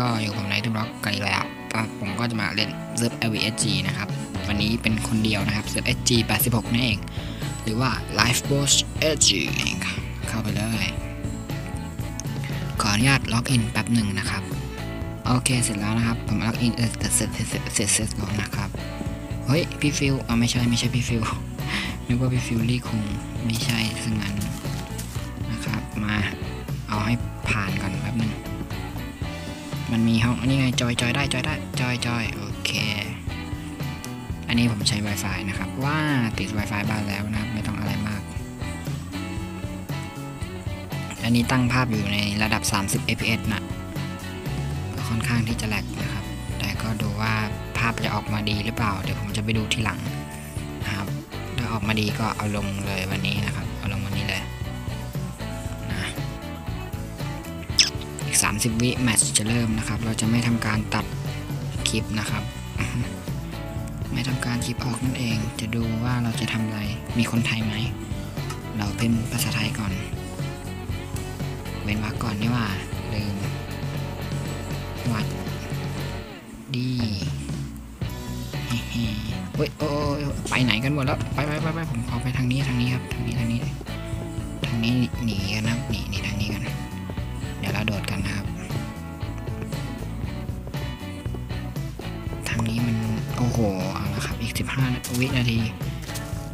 ก็อยู่ผมไนท์ทูบล็อกกันอีกแล้วผมก็จะมาเล่นเซิร์ฟ LVSG นะครับ วันนี้เป็นคนเดียวนะครับเซิร์ฟ SG 86นั่นเอง หรือว่า Life Boss SG เองครับเข้าไปเลย ขออนุญาตล็อกอินแป๊บหนึ่งนะครับ โอเคเสร็จแล้วนะครับ ผมล็อกอินเออเสร็จเสร็จเสร็จเสร็จเสร็จก่อนนะครับ เฮ้ย พี่ฟิวอ๋อไม่ใช่ไม่ใช่พี่ฟิวนึกว่าพี่ฟิวลี่คงไม่ใช่ซึ่งงั้นนะครับ มาเอาให้ผ่านก่อนแป๊บหนึง มันมีห้องอันนี้ไงจอยจอยได้จอยได้จอยจอยโอเค อันนี้ผมใช้ Wi-Fi นะครับ ว่าติด Wi-Fi บ้านแล้วนะครับไม่ต้องอะไรมาก อันนี้ตั้งภาพอยู่ในระดับ 30 fps นะก็ค่อนข้างที่จะแหลกนะครับ แต่ก็ดูว่าภาพจะออกมาดีหรือเปล่า เดี๋ยวผมจะไปดูทีหลังนะครับถ้าออกมาดีก็เอาลงเลยวันนี้นะครับ อีก 30 วิแมตช์จะเริ่มนะครับ เราจะไม่ทำการตัดคลิปนะครับ ไม่ทำการคลิปออกนั่นเอง จะดูว่าเราจะทำอะไร มีคนไทยไหม เราเป็นภาษาไทยก่อน เว้นวรรคก่อนนี่ว่าลืมวัดดีเฮ้ยโอ้ยไปไหนกันหมดแล้ว ไปไปไปไปผมขอไปทางนี้ทางนี้ครับ ทางนี้ทางนี้ ทางนี้หนีกันนะหนีหนีทางนี้กัน ราโดดกันนะครับ ทางนี้มัน โอ้โห เอาละครับ อีก 15 วินาที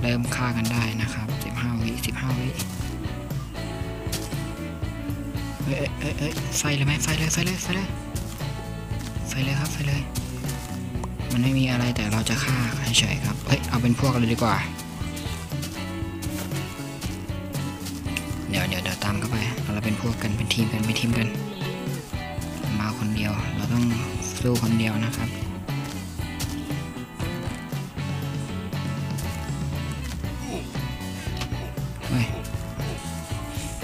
เริ่มฆ่ากันได้นะครับ 15 วิ 15 วิเอ้ยเอ้ยเอ้ยไฟเลยไหมไฟเลย ไฟเลย ไฟเลย ไฟเลยครับ ไฟเลย มันไม่มีอะไรแต่เราจะฆ่าเฉยๆครับ เฮ้ย เอาเป็นพวกเลยดีกว่า เดี๋ยวเดี๋ยวเดี๋ยวตามเข้าไป เราเป็นพวกกันเป็นทีมกันเป็นทีมกัน มาคนเดียว เราต้องสู้คนเดียวนะครับเฮ้ย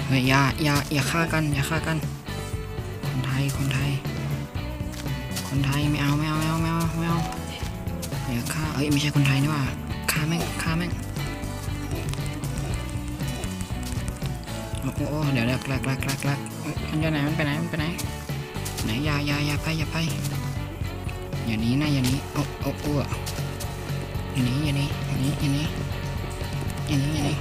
เฮ้ยอย่าอย่าอย่าฆ่ากันอย่าฆ่ากัน คนไทยคนไทย คนไทยไม่เอาไม่เอาไม่เอาไม่เอาไม่เอาอย่าฆ่าเอ้ยไม่ใช่คนไทยนี่ว่าฆ่าแม่งฆ่าแม่ง โอ้โหโอ้โหเดี๋ยวแรกแรกแรกแรกแรกเอ้ยมันจะไหนมันไปไหนมันไปไหนไหนอย่าอย่าอย่าไปอย่าไปอย่าหนีนะอย่าหนีโอ้โอ้โอ้อย่าหนีอย่าหนีอย่าหนีอย่าหนีอย่าหนีอย่าหนี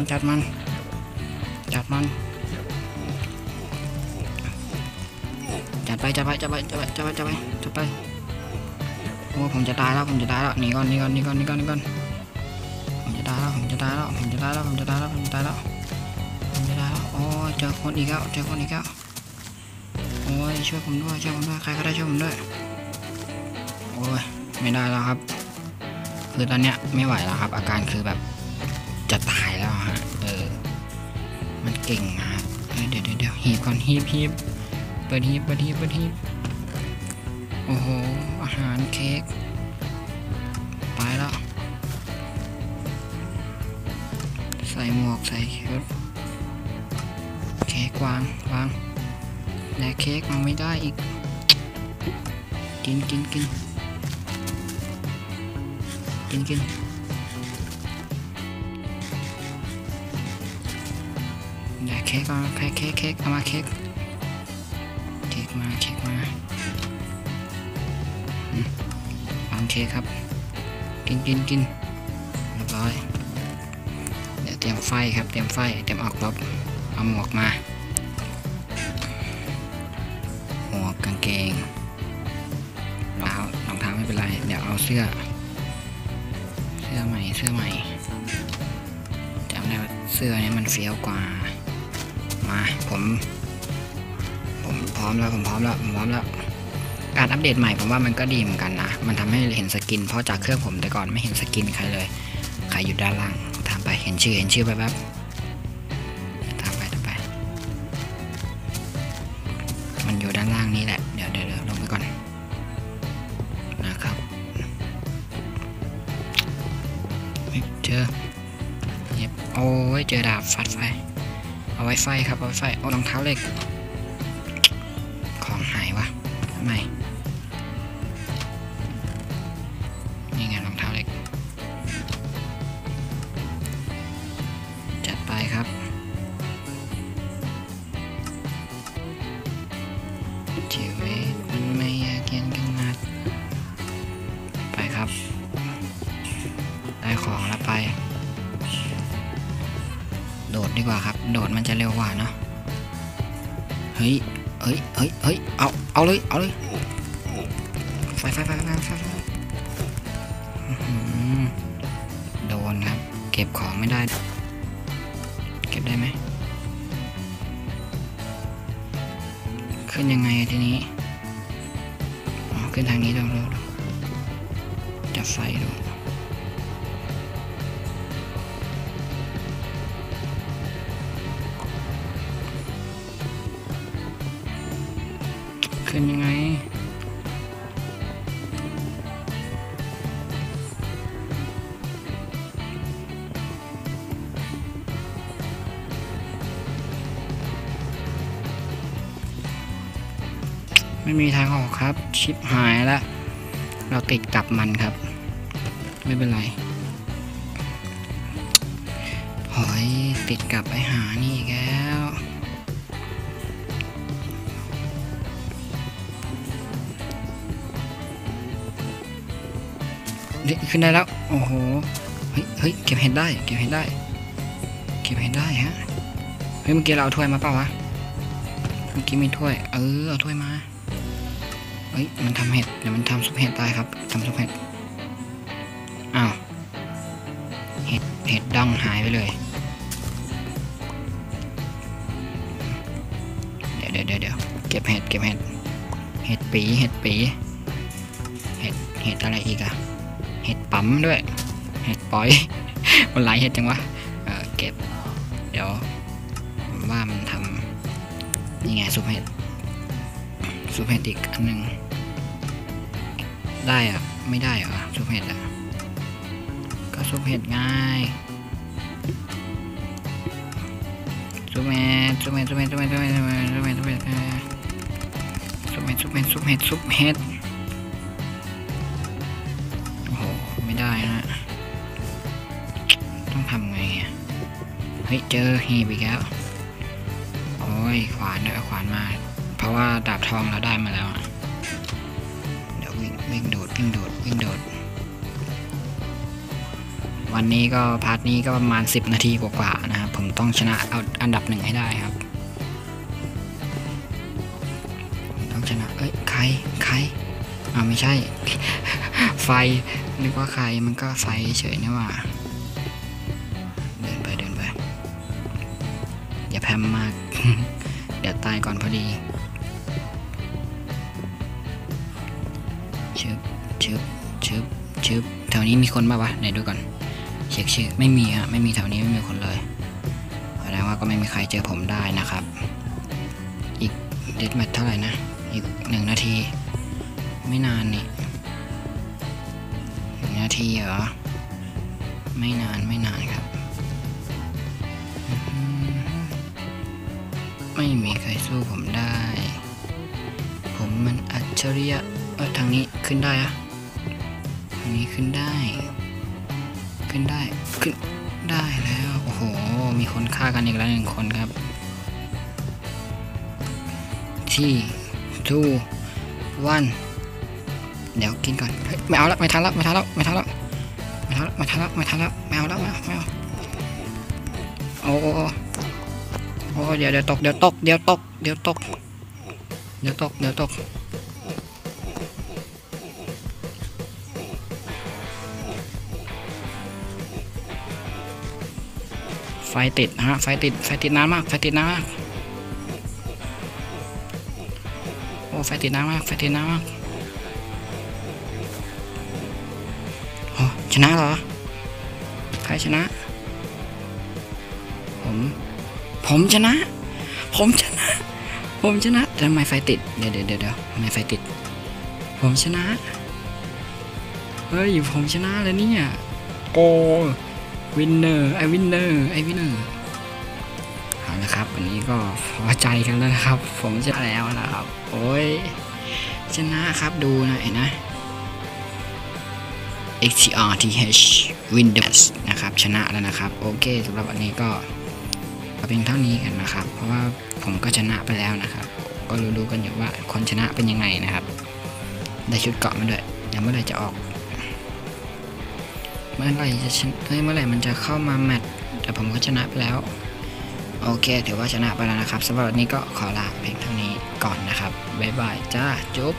มันจัดมัน จัดมัน จัดไปจัดไปจัดไปจัดไปจัดไปจัดไปจัดไปโอ้ผมจะตายแล้วผมจะตายแล้วหนีก่อนหนีก่อนหนีก่อนหนีก่อนหนีก่อนผมจะตายแล้วผมจะตายแล้วผมจะตายแล้วผมจะตายแล้วผมจะตายแล้วผมจะตายแล้วโอ้เจอคนอีกแล้วเจอคนอีกแล้วโอ้ยช่วยผมด้วยช่วยผมด้วยใครก็ได้ช่วยผมด้วยโอ้ยไม่ได้แล้วครับ คือตอนเนี้ยไม่ไหวแล้วครับ อาการคือแบบ ก่งฮะเอ้ยเดี๋ยวเดี๋ยวเดี๋ยวหีบก่อนหีบหีบเปิดหีบเปิดหีบเปิดหีบโอ้โห อาหารเค้กไปแล้วใส่หมวกใส่ชุดเค้กวางวางและเค้กมันไม่ได้อีก กินกินกินกินกิน เค้กเอาเค้กเค้กเค้กเอามาเค้กเค้กมาเค้กมาวางเค้กครับ กินกินกินเรียบร้อยเดี๋ยวเตรียมไฟครับเตรียมไฟเตรียมออกรบเอาหมวกมา หมวกกางเกงรองเท้ารองเท้าไม่เป็นไร เดี๋ยวเอาเสื้อ เสื้อใหม่เสื้อใหม่จำได้ว่าเสื้อนี้มันเฟี้ยวกว่า มา ผม ผมพร้อมแล้วผมพร้อมแล้วผมพร้อมแล้ว การอัปเดตใหม่ผมว่ามันก็ดีเหมือนกันนะ มันทำให้เห็นสกิน เพราะจากเครื่องผมแต่ก่อนไม่เห็นสกินใครเลย ใครอยู่ด้านล่างตามไป เห็นชื่อ เห็นชื่อไปแป๊บตามไปตามไป มันอยู่ด้านล่างนี้แหละ เดี๋ยวเดี๋ยวลงไปก่อน นะครับเจอเย็บโอ้ย เจอดาบฟัดไฟ เอาไว้ไฟครับเอาไว้ไฟเอารองเท้าเหล็ก จะเร็วกว่าเนาะเฮ้ยเฮ้ยเฮ้ยเฮ้ยเอาเอาเลยเอาเลยไฟไฟไฟไฟไฟโดนครับ เก็บของไม่ได้ เก็บได้ไหมขึ้นยังไงทีนี้อ๋อขึ้นทางนี้ดูดูจับไฟดู ไม่มีทางออกครับ ชิปหายแล้วเราติดกับมันครับ ไม่เป็นไรหอยติดกับไอหานี่อีกแล้วเดี๋ยวขึ้นได้แล้ว โอ้โห เฮ้ยเฮ้ยเก็บเห็ดได้ เก็บเห็ดได้ เก็บเห็ดได้ฮะ เฮ้ย เมื่อกี้เราเอาถ้วยมาเปล่าวะ เมื่อกี้มีถ้วย เออ เอาถ้วยมา ฮ้ยมันทำเห็ดเดี๋ยวมันทำซุปเห็ดได้ครับทำซุปเห็ดอ้าวเห็ดเห็ดดังหายไปเลยเดี๋ยวเดี๋ยวเดี๋ยวเก็บเห็ดเก็บเห็ดเห็ดปีเห็ดปีเห็ดเห็ดอะไรอีกอะเห็ดปั๊มด้วย เห็ดปอย มันหลายเห็ดจังวะเออเก็บ เดี๋ยวว่ามันทำนี่ไงซุปเห็ดซุปเห็ดอีกอันหนึ่ง ได้อะไม่ได้เหรอซุปเห็ดอะก็ซุปเห็ดง่ายซุปเห็ดซุปเห็ดซุปเห็ดซุปเห็ดซุปเห็ดซุปเห็ดซุปเห็ดซุปเห็ดซุปเห็ดซุปเห็ดซุปเห็ดซุปเห็ดซุปเห็ดโอ้โหไม่ได้นะต้องทำไงอะเฮ้ยเจอหีบอีกแล้วโอ้ยขวานเดี๋ยวเอขวานมา เพราะว่าดาบทองเราได้มาแล้วอะ วิ่งโดดวิ่งโดดวิ่งโดด วันนี้ก็พาร์ทนี้ก็ประมาณ 10 นาทีกว่าๆนะครับผมต้องชนะเอาอันดับหนึ่งให้ได้ครับ ต้องชนะ เอ้ยใครใครอ้าไม่ใช่ ไฟนึกว่าใครมันก็ไฟเฉยนี่ว่าเดินไปเดินไปอย่าแพมมาก เดี๋ยวตายก่อนพอดี นี้มีคนบ้าวะไหนดูก่อน เช็คชื่อไม่มีฮะไม่มีแถวนี้ไม่มีคนเลยแสดงว่าก็ไม่มีใครเจอผมได้นะครับ อีกเดดแมทเท่าไหร่นะ อีกหนึ่งนาที ไม่นานนี่หนึ่งนาทีเหรอ ไม่นานไม่นานครับ ไม่มีใครสู้ผมได้ ผมมันอัจฉริยะเออทางนี้ขึ้นได้อะ ทางนี้ขึ้นได้ ขึ้นได้ขึ้นได้แล้ว โอ้โห มีคนฆ่ากันอีกแล้วหนึ่งคนครับ ที่ทูวันเดี๋ยวกินก่อนเฮ้ยไม่เอาละไม่ทันละไม่ทันละไม่ทันละไม่ทันละไม่ทันละไม่ทันละไม่เอาละไม่เอาไม่เอาโอ้โอ้โอ้โอ้เดี๋ยวเดี๋ยวตกเดี๋ยวตกเดี๋ยวตกเดี๋ยวตกเดี๋ยวตกเดี๋ยวตก ไฟติดฮะไฟติดไฟติดนานมากไฟติดนานมากโอ้ไฟติดนานมากไฟติดนานมากโอ้ชนะเหรอใครชนะ ผม ผมชนะ ผมชนะ ผมชนะทำไมไฟติดเดี๋ยวเดี๋ยวเดี๋ยวเดี๋ยวทำไมไฟติด ผมชนะเฮ้ยผมชนะเลยเนี่ยโอ้ วินเนอร์ไอวินเนอร์ไอวินเนอร์เอาละครับวันนี้ก็พอใจกันแล้วนะครับ ผมจะแล้วนะครับ โอ้ยชนะครับดูหน่อยนะ XTRTH Windows นะครับชนะแล้วนะครับ โอเคสำหรับวันนี้ก็เอาเพียงเท่านี้กันนะครับ เพราะว่าผมก็ชนะไปแล้วนะครับ ก็รู้ๆกันอยู่ว่าคนชนะเป็นยังไงนะครับ ได้ชุดเกาะมาด้วยยังเมื่อไหรจะออก มื่อไหร่จะชนะเฮ้ยเมื่อไหร่มันจะเข้ามาแมตช์แต่ผมก็ชนะไปแล้ว โอเคถือว่าชนะไปแล้วนะครับสำหรับวันนี้ก็ขอลาเพียงเท่านี้ก่อนนะครับบ๊ายบายจ้าจุ๊บ